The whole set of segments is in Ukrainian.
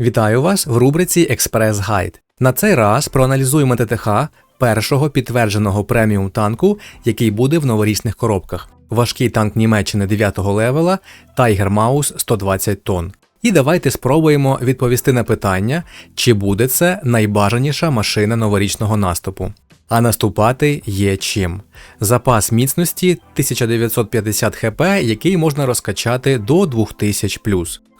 Вітаю вас в рубриці Експрес Гайд. На цей раз проаналізуємо ТТХ першого підтвердженого преміум танку, який буде в новорічних коробках. Важкий танк Німеччини 9-го левела Tiger Маус 120 тонн. І давайте спробуємо відповісти на питання, чи буде це найбажаніша машина новорічного наступу. А наступати є чим. Запас міцності 1950 хп, який можна розкачати до 2000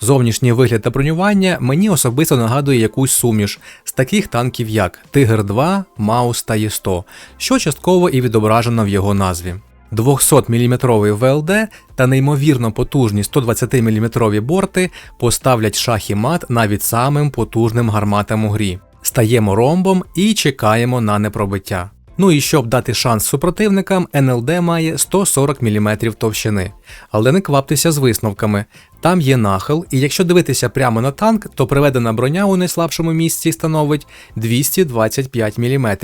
Зовнішній вигляд та бронювання мені особисто нагадує якусь суміш з таких танків як Тигр 2, Маус та Є100, що частково і відображено в його назві. 200-мм ВЛД та неймовірно потужні 120-мм борти поставлять шах і мат навіть самим потужним гарматам у грі. Стаємо ромбом і чекаємо на непробиття. Ну і щоб дати шанс супротивникам, НЛД має 140 мм товщини. Але не кваптеся з висновками. Там є нахил, і якщо дивитися прямо на танк, то приведена броня у найслабшому місці становить 225 мм.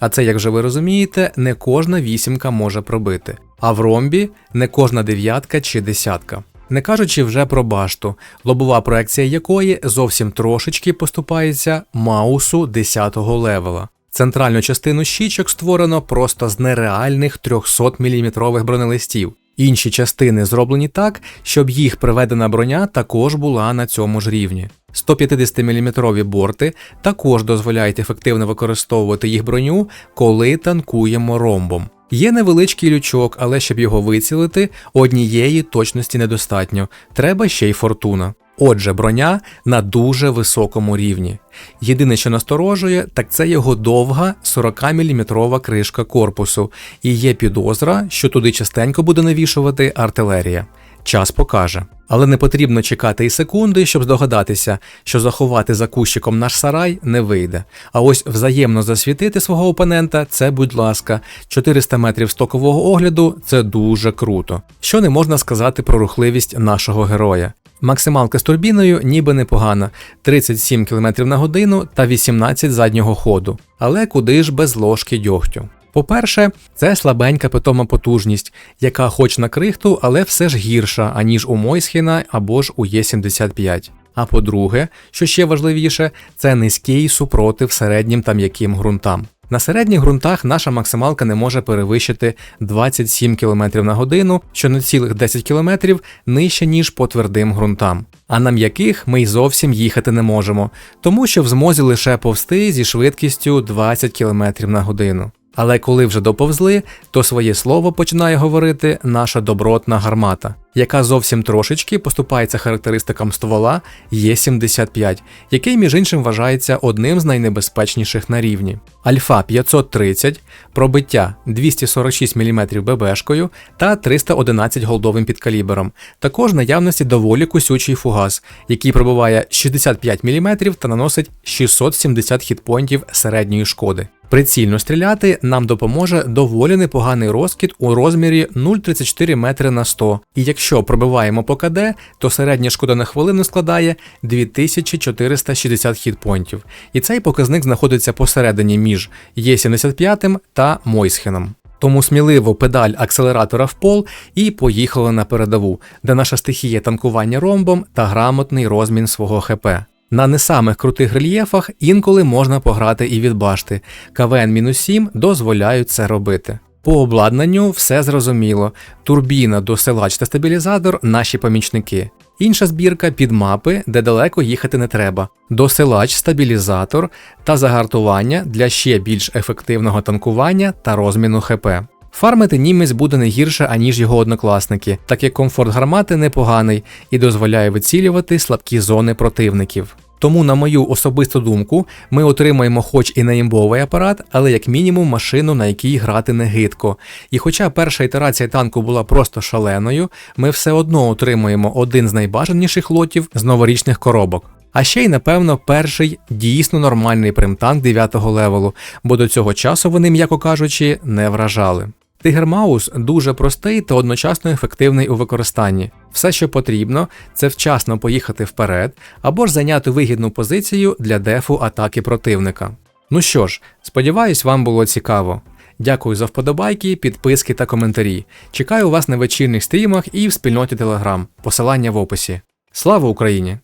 А це, як вже ви розумієте, не кожна вісімка може пробити. А в ромбі не кожна дев'ятка чи десятка. Не кажучи вже про башту, лобова проекція якої зовсім трошечки поступається маусу 10-го левела. Центральну частину щічок створено просто з нереальних 300-мм бронелистів. Інші частини зроблені так, щоб їх приведена броня також була на цьому ж рівні. 150-мм борти також дозволяють ефективно використовувати їх броню, коли танкуємо ромбом. Є невеличкий лючок, але щоб його вицілити, однієї точності недостатньо. Треба ще й фортуна. Отже, броня на дуже високому рівні. Єдине, що насторожує, так це його довга 40-мм кришка корпусу, і є підозра, що туди частенько буде навішувати артилерія. Час покаже. Але не потрібно чекати і секунди, щоб здогадатися, що заховати за кущиком наш сарай не вийде. А ось взаємно засвітити свого опонента це, будь ласка, 400 метрів стокового огляду це дуже круто. Що не можна сказати про рухливість нашого героя. Максималка з турбіною ніби непогана 37 км на годину та 18 заднього ходу. Але куди ж без ложки дьогтю? По-перше, це слабенька питома потужність, яка хоч на крихту, але все ж гірша, аніж у Мойсхіна або ж у Є75. А по-друге, що ще важливіше, це низький супротив середнім та м'яким ґрунтам. На середніх ґрунтах наша максималка не може перевищити 27 км на годину, що на цілих 10 км нижче, ніж по твердим ґрунтам. А на м'яких ми й зовсім їхати не можемо, тому що в змозі лише повсти зі швидкістю 20 км на годину. Але коли вже доповзли, то своє слово починає говорити наша добротна гармата, яка зовсім трошечки поступається характеристикам ствола Є75, який, між іншим, вважається одним з найнебезпечніших на рівні. Альфа 530, пробиття 246 мм ББшкою та 311 голдовим підкалібером. Також наявності доволі кусючий фугас, який пробиває 65 мм та наносить 670 хітпойнтів середньої шкоди. Прицільно стріляти нам допоможе доволі непоганий розкид у розмірі 0,34 метри на 100. І якщо пробиваємо по КД, то середня шкода на хвилину складає 2460 хітпойнтів. І цей показник знаходиться посередині між Є75 та Мойсхеном. Тому сміливо педаль акселератора в пол і поїхали на передову, де наша стихія танкування ромбом та грамотний розмін свого ХП. На не самих крутих рельєфах інколи можна пограти і від башти. КВН-7 дозволяють це робити. По обладнанню все зрозуміло. Турбіна, досилач та стабілізатор наші помічники. Інша збірка під мапи, де далеко їхати не треба. Досилач, стабілізатор та загартування для ще більш ефективного танкування та розміну ХП. Фармити німець буде не гірше, аніж його однокласники, так як комфорт гармати непоганий і дозволяє вицілювати слабкі зони противників. Тому, на мою особисту думку, ми отримаємо хоч і не імбовий апарат, але як мінімум машину, на якій грати не гидко. І хоча перша ітерація танку була просто шаленою, ми все одно отримуємо один з найбажаніших лотів з новорічних коробок. А ще й, напевно, перший дійсно нормальний примтанк 9-го левелу, бо до цього часу вони, м'яко кажучи, не вражали. Тигр Маус дуже простий та одночасно ефективний у використанні. Все, що потрібно, це вчасно поїхати вперед або ж зайняти вигідну позицію для дефу атаки противника. Ну що ж, сподіваюсь, вам було цікаво. Дякую за вподобайки, підписки та коментарі. Чекаю вас на вечірніх стрімах і в спільноті Telegram. Посилання в описі. Слава Україні!